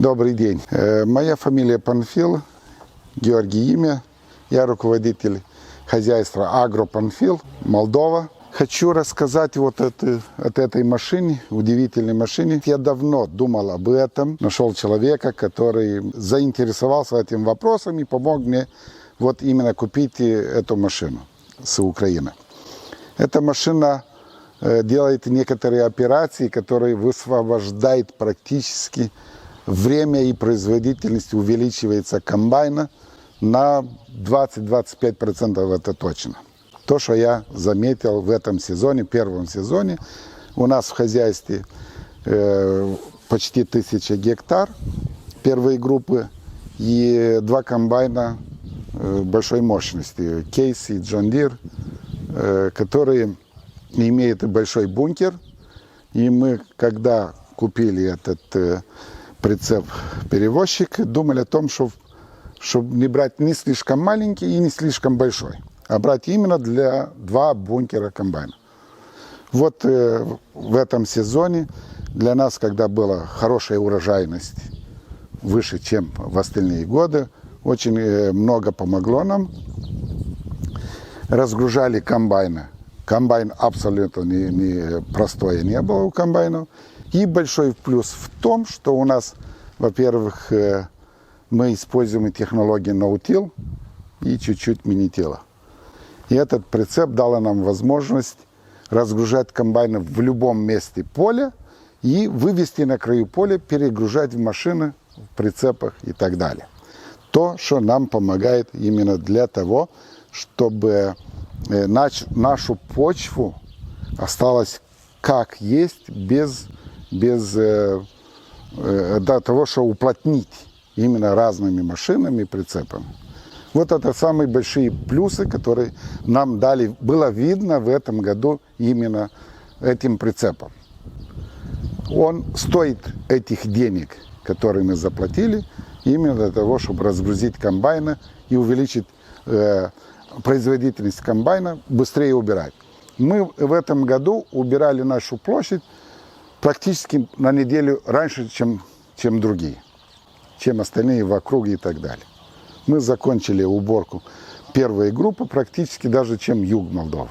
Добрый день. Э, Моя фамилия Панфил, Георгий имя. Я руководитель хозяйства Агропанфил, Молдова. Хочу рассказать вот это, от этой машине, удивительной машине. Я давно думал об этом, нашел человека, который заинтересовался этим вопросом и помог мне вот именно купить эту машину с Украины. Эта машина э, делает некоторые операции, которые высвобождает практически время и производительность увеличивается комбайна на 20-25% это точно. То, что я заметил в этом сезоне, первом сезоне, у нас в хозяйстве э, почти тысяча гектар первой группы и два комбайна э, большой мощности, Кейс и Джон Дир, э, которые имеют большой бункер. И мы, когда купили этот э, прицеп-перевозчик, думали о том, что чтобы не брать не слишком маленький и не слишком большой, а брать именно для два бункера комбайна. Вот э, в этом сезоне для нас, когда была хорошая урожайность, выше, чем в остальные годы, очень э, много помогло нам. Разгружали комбайны. Комбайн абсолютно не, не простое не было у комбайнов. И большой плюс в том, что у нас, во-первых, э, мы используем технологии ноутил и чуть-чуть минитила. И этот прицеп дал нам возможность разгружать комбайны в любом месте поля и вывести на краю поля, перегружать в машины, в прицепах и так далее. То, что нам помогает именно для того, чтобы э, нашу почву осталась как есть, без, без э, э, до того, что уплотнить именно разными машинами и прицепами. Вот это самые большие плюсы, которые нам дали, было видно в этом году именно этим прицепом. Он стоит этих денег, которые мы заплатили, именно для того, чтобы разгрузить комбайны и увеличить э, производительность комбайна, быстрее убирать. Мы в этом году убирали нашу площадь практически на неделю раньше, чем, чем другие, чем остальные в округе и так далее. Мы закончили уборку первой группы практически даже чем юг Молдовы.